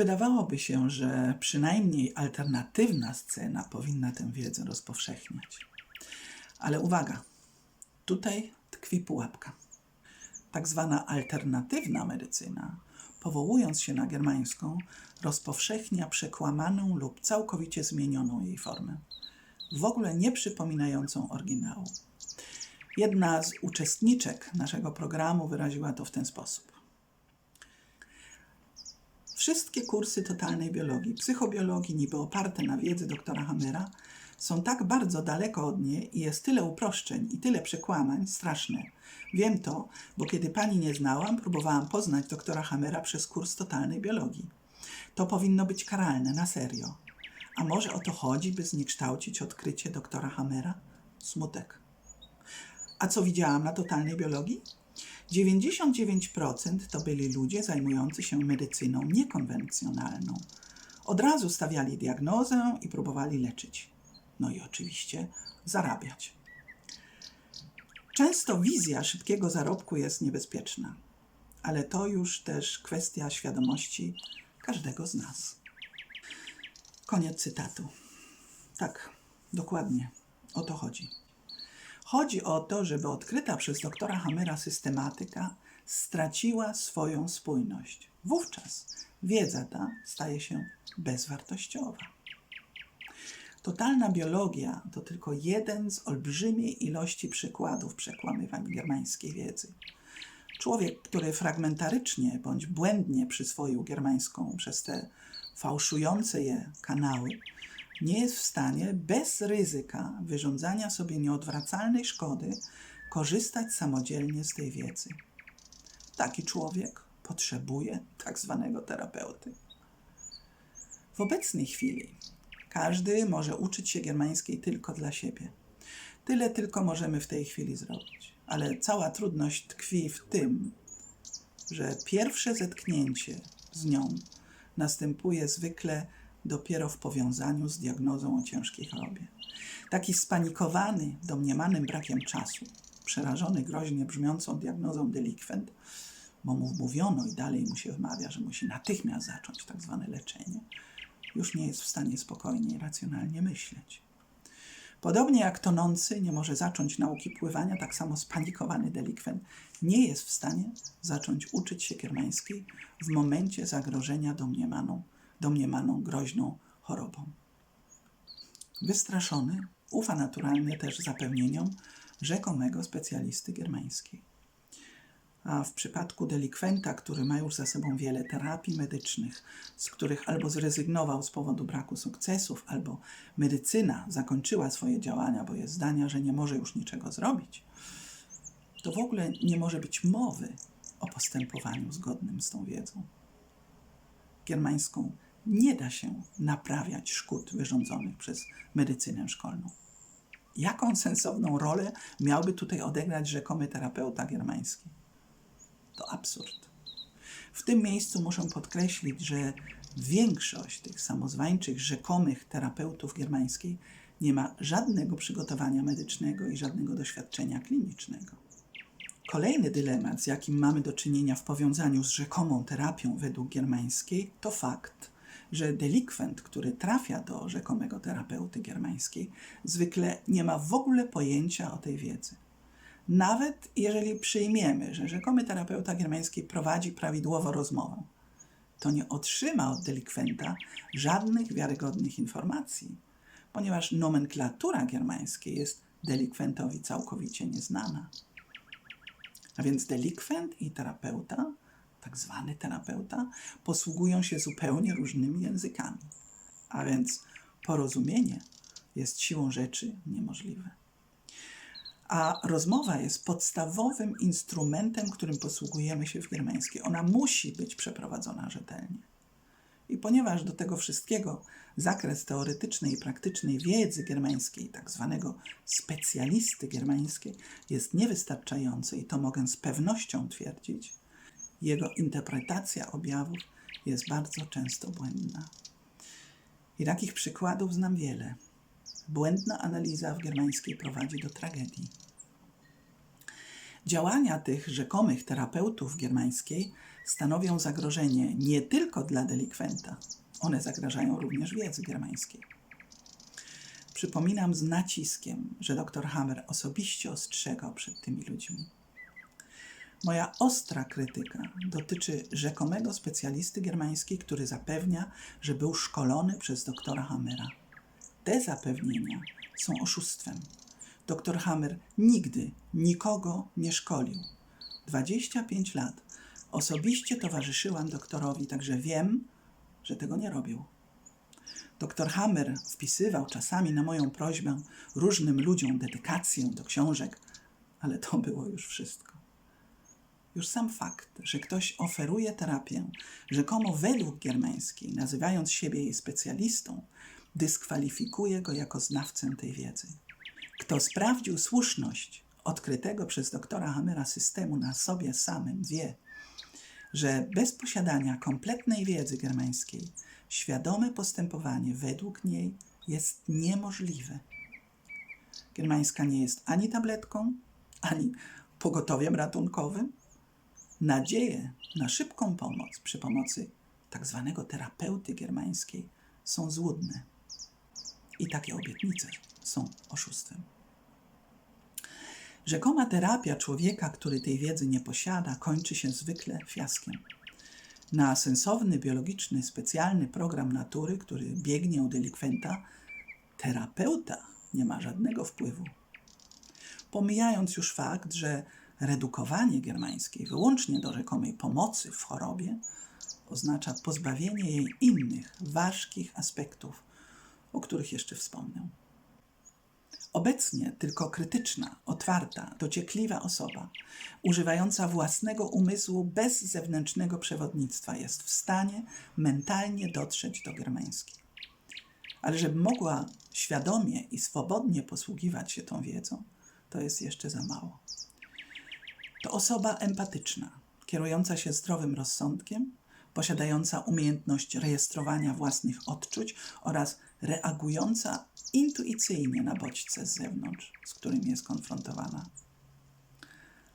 Wydawałoby się, że przynajmniej alternatywna scena powinna tę wiedzę rozpowszechniać. Ale uwaga, tutaj tkwi pułapka. Tak zwana alternatywna medycyna, powołując się na germańską, rozpowszechnia przekłamaną lub całkowicie zmienioną jej formę, w ogóle nie przypominającą oryginału. Jedna z uczestniczek naszego programu wyraziła to w ten sposób. Wszystkie kursy totalnej biologii, psychobiologii, niby oparte na wiedzy doktora Hammera, są tak bardzo daleko od niej i jest tyle uproszczeń i tyle przekłamań straszne. Wiem to, bo kiedy pani nie znałam, próbowałam poznać doktora Hammera przez kurs totalnej biologii. To powinno być karalne, na serio. A może o to chodzi, by zniekształcić odkrycie doktora Hammera? Smutek. A co widziałam na totalnej biologii? 99% to byli ludzie zajmujący się medycyną niekonwencjonalną. Od razu stawiali diagnozę i próbowali leczyć. No i oczywiście zarabiać. Często wizja szybkiego zarobku jest niebezpieczna, ale to już też kwestia świadomości każdego z nas. Koniec cytatu. Tak, dokładnie o to chodzi. Chodzi o to, żeby odkryta przez doktora Hammera systematyka straciła swoją spójność. Wówczas wiedza ta staje się bezwartościowa. Totalna biologia to tylko jeden z olbrzymiej ilości przykładów przekłamywań germańskiej wiedzy. Człowiek, który fragmentarycznie bądź błędnie przyswoił germańską przez te fałszujące je kanały, nie jest w stanie bez ryzyka wyrządzania sobie nieodwracalnej szkody korzystać samodzielnie z tej wiedzy. Taki człowiek potrzebuje tak zwanego terapeuty. W obecnej chwili każdy może uczyć się germańskiej tylko dla siebie. Tyle tylko możemy w tej chwili zrobić. Ale cała trudność tkwi w tym, że pierwsze zetknięcie z nią następuje zwykle dopiero w powiązaniu z diagnozą o ciężkiej chorobie. Taki spanikowany domniemanym brakiem czasu, przerażony groźnie brzmiącą diagnozą delikwent, bo mu mówiono i dalej mu się wmawia, że musi natychmiast zacząć tak zwane leczenie, już nie jest w stanie spokojnie i racjonalnie myśleć. Podobnie jak tonący nie może zacząć nauki pływania, tak samo spanikowany delikwent nie jest w stanie zacząć uczyć się kiermańskiej w momencie zagrożenia domniemaną, domniemaną groźną chorobą. Wystraszony ufa naturalnie też zapewnieniom rzekomego specjalisty germańskiej. A w przypadku delikwenta, który ma już za sobą wiele terapii medycznych, z których albo zrezygnował z powodu braku sukcesów, albo medycyna zakończyła swoje działania, bo jest zdania, że nie może już niczego zrobić, to w ogóle nie może być mowy o postępowaniu zgodnym z tą wiedzą. Germańską nie da się naprawiać szkód wyrządzonych przez medycynę szkolną. Jaką sensowną rolę miałby tutaj odegrać rzekomy terapeuta germański? To absurd. W tym miejscu muszę podkreślić, że większość tych samozwańczych, rzekomych terapeutów germańskiej nie ma żadnego przygotowania medycznego i żadnego doświadczenia klinicznego. Kolejny dylemat, z jakim mamy do czynienia w powiązaniu z rzekomą terapią według germańskiej, to fakt, że delikwent, który trafia do rzekomego terapeuty germańskiej, zwykle nie ma w ogóle pojęcia o tej wiedzy. Nawet jeżeli przyjmiemy, że rzekomy terapeuta germański prowadzi prawidłowo rozmowę, to nie otrzyma od delikwenta żadnych wiarygodnych informacji, ponieważ nomenklatura germańskiej jest delikwentowi całkowicie nieznana. A więc delikwent i terapeuta, tak zwany terapeuta, posługują się zupełnie różnymi językami. A więc porozumienie jest siłą rzeczy niemożliwe. A rozmowa jest podstawowym instrumentem, którym posługujemy się w germańskiej. Ona musi być przeprowadzona rzetelnie. I ponieważ do tego wszystkiego zakres teoretycznej i praktycznej wiedzy germańskiej, tak zwanego specjalisty germańskiej, jest niewystarczający, i to mogę z pewnością twierdzić, jego interpretacja objawów jest bardzo często błędna. I takich przykładów znam wiele. Błędna analiza w germańskiej prowadzi do tragedii. Działania tych rzekomych terapeutów germańskiej stanowią zagrożenie nie tylko dla delikwenta, one zagrażają również wiedzy germańskiej. Przypominam z naciskiem, że dr Hammer osobiście ostrzegał przed tymi ludźmi. Moja ostra krytyka dotyczy rzekomego specjalisty germańskiej, który zapewnia, że był szkolony przez doktora Hammera. Te zapewnienia są oszustwem. Dr Hammer nigdy nikogo nie szkolił. 25 lat osobiście towarzyszyłam doktorowi, także wiem, że tego nie robił. Doktor Hammer wpisywał czasami na moją prośbę różnym ludziom dedykację do książek, ale to było już wszystko. Już sam fakt, że ktoś oferuje terapię rzekomo według germańskiej, nazywając siebie jej specjalistą, dyskwalifikuje go jako znawcę tej wiedzy. Kto sprawdził słuszność odkrytego przez doktora Hammera systemu na sobie samym, wie, że bez posiadania kompletnej wiedzy germańskiej świadome postępowanie według niej jest niemożliwe. Germańska nie jest ani tabletką, ani pogotowiem ratunkowym. Nadzieje na szybką pomoc przy pomocy tak zwanego terapeuty germańskiej są złudne. I takie obietnice są oszustwem. Rzekoma terapia człowieka, który tej wiedzy nie posiada, kończy się zwykle fiaskiem. Na sensowny, biologiczny, specjalny program natury, który biegnie u delikwenta, terapeuta nie ma żadnego wpływu. Pomijając już fakt, że redukowanie germańskiej wyłącznie do rzekomej pomocy w chorobie oznacza pozbawienie jej innych, ważkich aspektów, o których jeszcze wspomnę. Obecnie tylko krytyczna, otwarta, dociekliwa osoba, używająca własnego umysłu bez zewnętrznego przewodnictwa, jest w stanie mentalnie dotrzeć do germańskiej. Ale żeby mogła świadomie i swobodnie posługiwać się tą wiedzą, to jest jeszcze za mało. To osoba empatyczna, kierująca się zdrowym rozsądkiem, posiadająca umiejętność rejestrowania własnych odczuć oraz reagująca intuicyjnie na bodźce z zewnątrz, z którymi jest konfrontowana.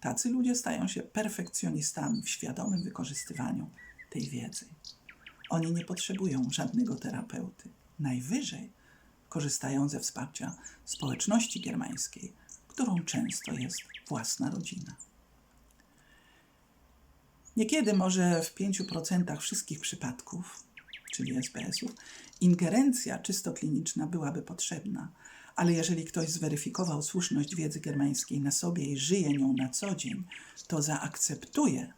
Tacy ludzie stają się perfekcjonistami w świadomym wykorzystywaniu tej wiedzy. Oni nie potrzebują żadnego terapeuty. Najwyżej korzystają ze wsparcia społeczności germańskiej, którą często jest własna rodzina. Niekiedy może w 5% wszystkich przypadków, czyli SPS-ów, ingerencja czysto kliniczna byłaby potrzebna, ale jeżeli ktoś zweryfikował słuszność wiedzy germańskiej na sobie i żyje nią na co dzień, to zaakceptuje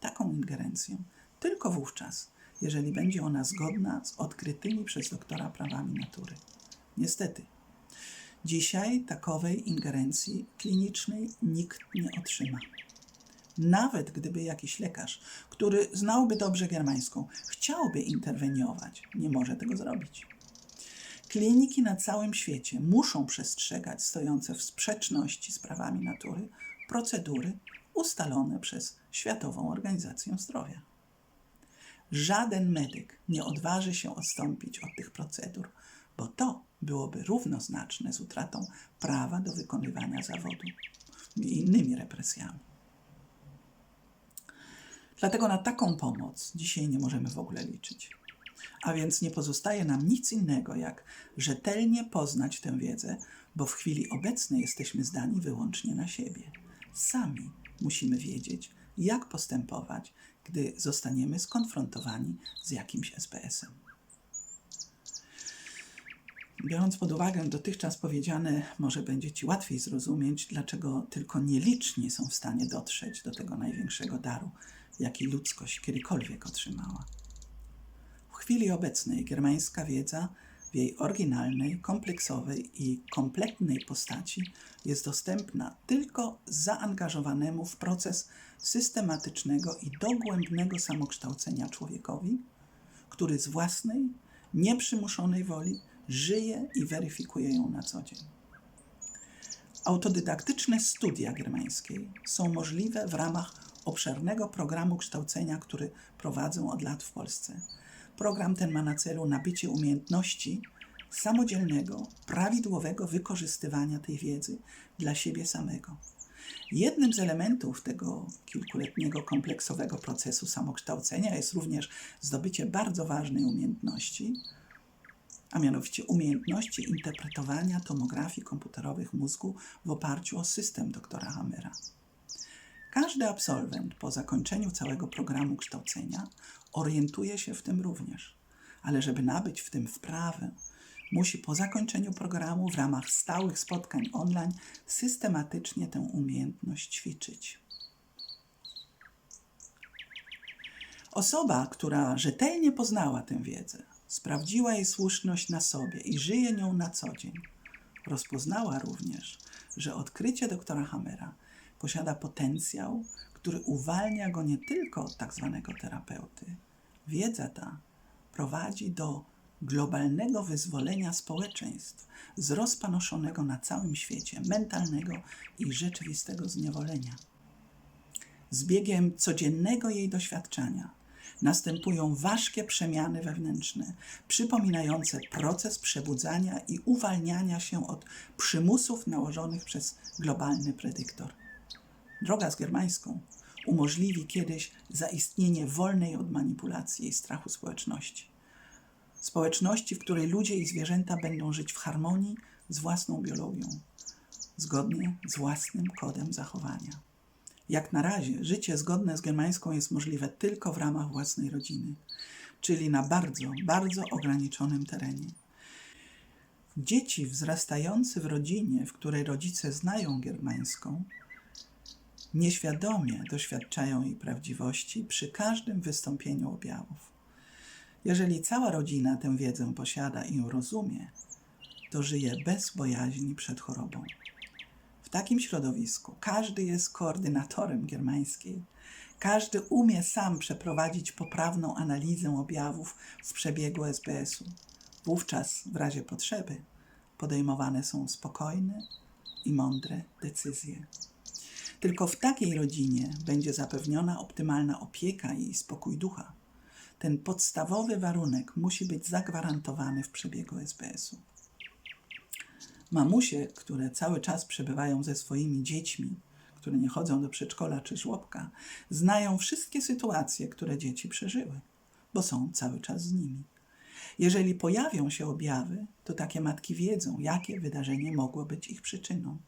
taką ingerencję tylko wówczas, jeżeli będzie ona zgodna z odkrytymi przez doktora prawami natury. Niestety, dzisiaj takowej ingerencji klinicznej nikt nie otrzyma nawet gdyby jakiś lekarz, który znałby dobrze germańską, chciałby interweniować, nie może tego zrobić. Kliniki na całym świecie muszą przestrzegać stojące w sprzeczności z prawami natury procedury ustalone przez Światową Organizację Zdrowia. Żaden medyk nie odważy się odstąpić od tych procedur, bo to byłoby równoznaczne z utratą prawa do wykonywania zawodu i innymi represjami. Dlatego na taką pomoc dzisiaj nie możemy w ogóle liczyć. A więc nie pozostaje nam nic innego, jak rzetelnie poznać tę wiedzę, bo w chwili obecnej jesteśmy zdani wyłącznie na siebie. Sami musimy wiedzieć, jak postępować, gdy zostaniemy skonfrontowani z jakimś SPS-em. Biorąc pod uwagę dotychczas powiedziane, może będzie Ci łatwiej zrozumieć, dlaczego tylko nieliczni są w stanie dotrzeć do tego największego daru, jaki ludzkość kiedykolwiek otrzymała. W chwili obecnej germańska wiedza w jej oryginalnej, kompleksowej i kompletnej postaci jest dostępna tylko zaangażowanemu w proces systematycznego i dogłębnego samokształcenia człowiekowi, który z własnej, nieprzymuszonej woli żyje i weryfikuje ją na co dzień. Autodydaktyczne studia germańskiej są możliwe w ramach obszernego programu kształcenia, który prowadzę od lat w Polsce. Program ten ma na celu nabycie umiejętności samodzielnego, prawidłowego wykorzystywania tej wiedzy dla siebie samego. Jednym z elementów tego kilkuletniego kompleksowego procesu samokształcenia jest również zdobycie bardzo ważnej umiejętności, a mianowicie umiejętności interpretowania tomografii komputerowych mózgu w oparciu o system doktora Hammera. Każdy absolwent po zakończeniu całego programu kształcenia orientuje się w tym również, ale żeby nabyć w tym wprawę, musi po zakończeniu programu w ramach stałych spotkań online systematycznie tę umiejętność ćwiczyć. Osoba, która rzetelnie poznała tę wiedzę, sprawdziła jej słuszność na sobie i żyje nią na co dzień, rozpoznała również, że odkrycie doktora Hammera posiada potencjał, który uwalnia go nie tylko od tak zwanego terapeuty. Wiedza ta prowadzi do globalnego wyzwolenia społeczeństw z rozpanoszonego na całym świecie mentalnego i rzeczywistego zniewolenia. Z biegiem codziennego jej doświadczenia następują ważkie przemiany wewnętrzne, przypominające proces przebudzania i uwalniania się od przymusów nałożonych przez globalny predyktor. Droga z germańską umożliwi kiedyś zaistnienie wolnej od manipulacji i strachu społeczności. Społeczności, w której ludzie i zwierzęta będą żyć w harmonii z własną biologią, zgodnie z własnym kodem zachowania. Jak na razie życie zgodne z germańską jest możliwe tylko w ramach własnej rodziny, czyli na bardzo, bardzo ograniczonym terenie. Dzieci wzrastające w rodzinie, w której rodzice znają germańską, nieświadomie doświadczają jej prawdziwości przy każdym wystąpieniu objawów. Jeżeli cała rodzina tę wiedzę posiada i ją rozumie, to żyje bez bojaźni przed chorobą. W takim środowisku każdy jest koordynatorem germańskiej. Każdy umie sam przeprowadzić poprawną analizę objawów w przebiegu SBS-u. Wówczas, w razie potrzeby, podejmowane są spokojne i mądre decyzje. Tylko w takiej rodzinie będzie zapewniona optymalna opieka i spokój ducha. Ten podstawowy warunek musi być zagwarantowany w przebiegu SBS-u. Mamusie, które cały czas przebywają ze swoimi dziećmi, które nie chodzą do przedszkola czy żłobka, znają wszystkie sytuacje, które dzieci przeżyły, bo są cały czas z nimi. Jeżeli pojawią się objawy, to takie matki wiedzą, jakie wydarzenie mogło być ich przyczyną.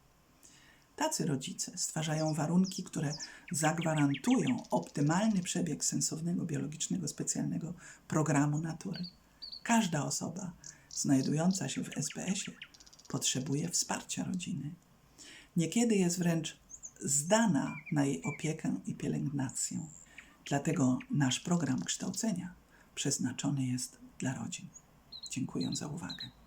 Tacy rodzice stwarzają warunki, które zagwarantują optymalny przebieg sensownego, biologicznego, specjalnego programu natury. Każda osoba znajdująca się w SBS-ie potrzebuje wsparcia rodziny. Niekiedy jest wręcz zdana na jej opiekę i pielęgnację. Dlatego nasz program kształcenia przeznaczony jest dla rodzin. Dziękuję za uwagę.